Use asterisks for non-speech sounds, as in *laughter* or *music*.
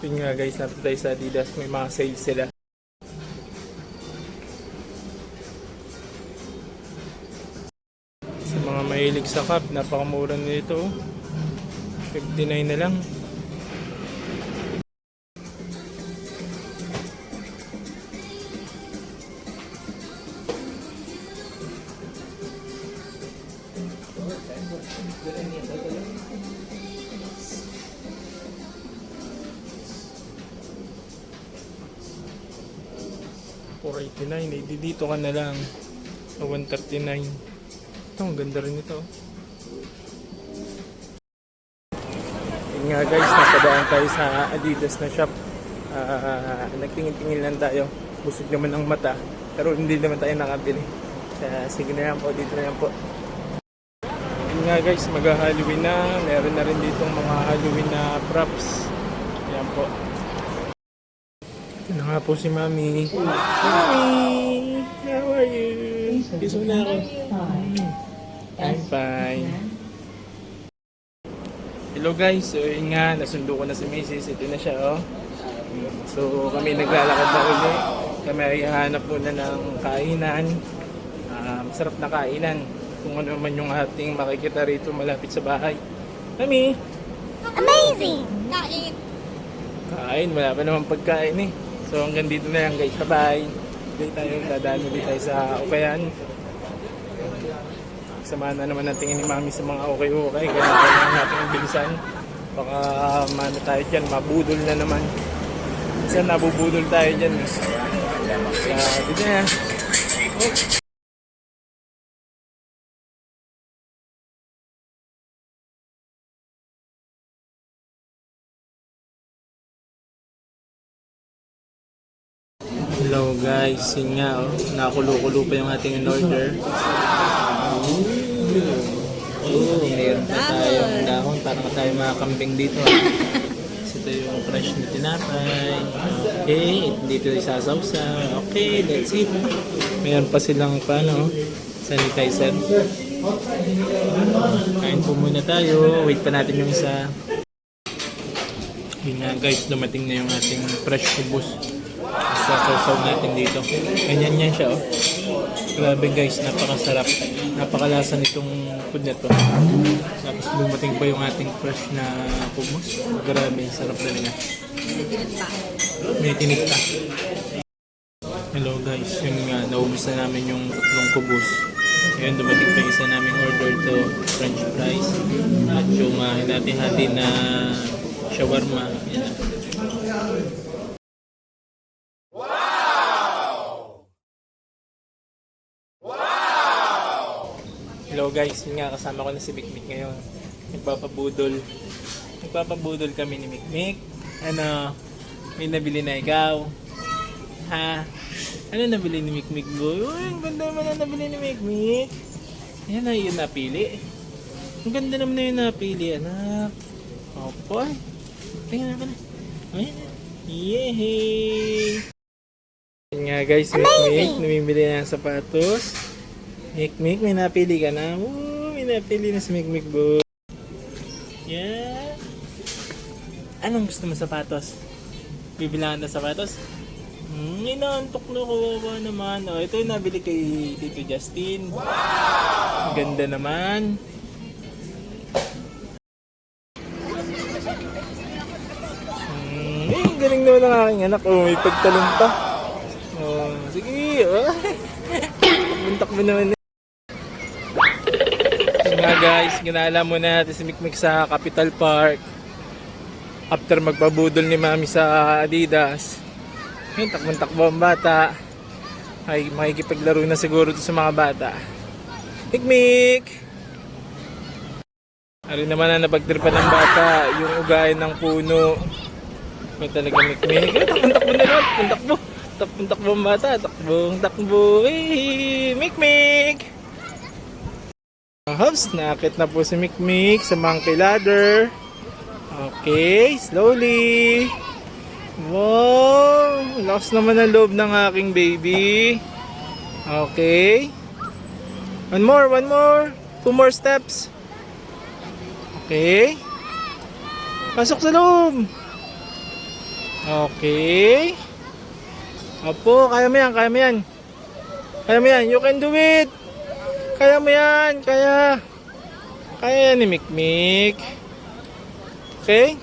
Yun nga guys, napunta tayo sa Adidas. May mga sales sila. Sa mga mahilig sa cup, napakamura nito. 59 na lang. $489. Eh, di dito ka na lang. Sa 139. Ito, ang ganda rin ito. Yun nga guys, napadaan tayo sa Adidas na shop. Ah, nagtingin-tingin lang tayo. Busog naman ang mata. Pero hindi naman tayo nakabili. Kaya sige na lang po, dito na lang po. Yun nga guys, mag-Halloween na. Meron na rin dito mga Halloween na props. Ayan po. Ito na nga po si Mami. Mami! How are you? Kiss mo na ako. I'm fine. Hello guys, so yun nga, nasundo ko na si Mrs. Ito na siya oh. So kami naglalakad na uli. Kami ay hahanap muna ng kainan. Ah, masarap na kainan. Kung ano man yung ating makikita rito malapit sa bahay. Mami! Amazing! Kain! Kain, wala pa naman pagkain eh. So hanggang dito na lang guys. Bye-bye. Dito tayo, dadaan ulit tayo sa Ukayan. Samahan na naman natin ni Mami sa mga okay-okay. Kaya kailangan natin bilisan. Baka mano tayo dyan, mabudol na naman. Minsan nabubudol tayo dyan. eh. Kaya dito na. Hello guys, yun nga oh, nakulo-kulo pa yung ating in-order. Oh, mayroon pa tayong dahon para pa tayo makakambing dito. ah. Kasi ito yung fresh na tinapay. Okay, ito dito isasawsa. Okay, that's it. Mayroon pa silang paano, sanitizer. Kain po muna tayo. Wait pa natin yung isa. Yun nga guys, dumating na yung ating fresh kubos. Sasaw natin dito. Ganyan yan siya oh. Grabe guys, napakasarap. Napakalasa nitong food na to. Tapos dumating pa yung ating fresh na kubos. Grabe, sarap talaga. May tinik pa. Hello guys, yun nga, naubos na namin yung tatlong kubos. Ngayon dumating pa isa naming order to french fries. At yung uh, hinati-hati na shawarma. Yan. Hello guys, yun nga kasama ko na si Mikmik ngayon. Nagpapabudol. Nagpapabudol kami ni Mikmik. Ano, may nabili na ikaw. Ha? Ano nabili ni Mikmik boy? Uy, ang ganda naman na nabili ni Mikmik. Yan na yun napili. Ang ganda naman na yun napili, anak. Opo. Tingnan natin. Ayan. Yehey! Yun nga guys, Mikmik, namimili na ng sapatos. Mikmik, may napili ka na. Woo, may napili na si Mikmik, boy. Yeah. Anong gusto mo sapatos? Bibilangan na sapatos? Hmm, inaantok na kawawa naman. Oh, ito yung nabili kay Tito Justin. Wow! Ganda naman. Hmm, eh, galing naman ng aking anak. Oh, may pagtalon pa. Oh, sige. Oh. *laughs* Buntak mo naman. Guys, ginala muna natin si Mikmik sa Capital Park. After magpabudol ni Mami sa Adidas. Yun, takbong-takbo ang bata. Ay, makikipaglaro na siguro to sa mga bata. Mikmik! Ari naman na napagtripan ng bata, yung ugayan ng puno. May talaga Mikmik. Ay, takbong-takbo na naman, takbong-takbo. Takbong-takbo ang bata, takbong-takbo. Mikmik! Hops, nakakit na po si Mikmik sa monkey ladder. Okay, slowly. Wow, lakas naman ang loob ng aking baby. Okay. One more, one more. Two more steps. Okay. Pasok sa loob. Okay. Apo, kaya mo yan, kaya mo yan. Kaya mo yan, you can do it. Kaya mo yan, kaya. Kaya yan ni Mikmik. Okay?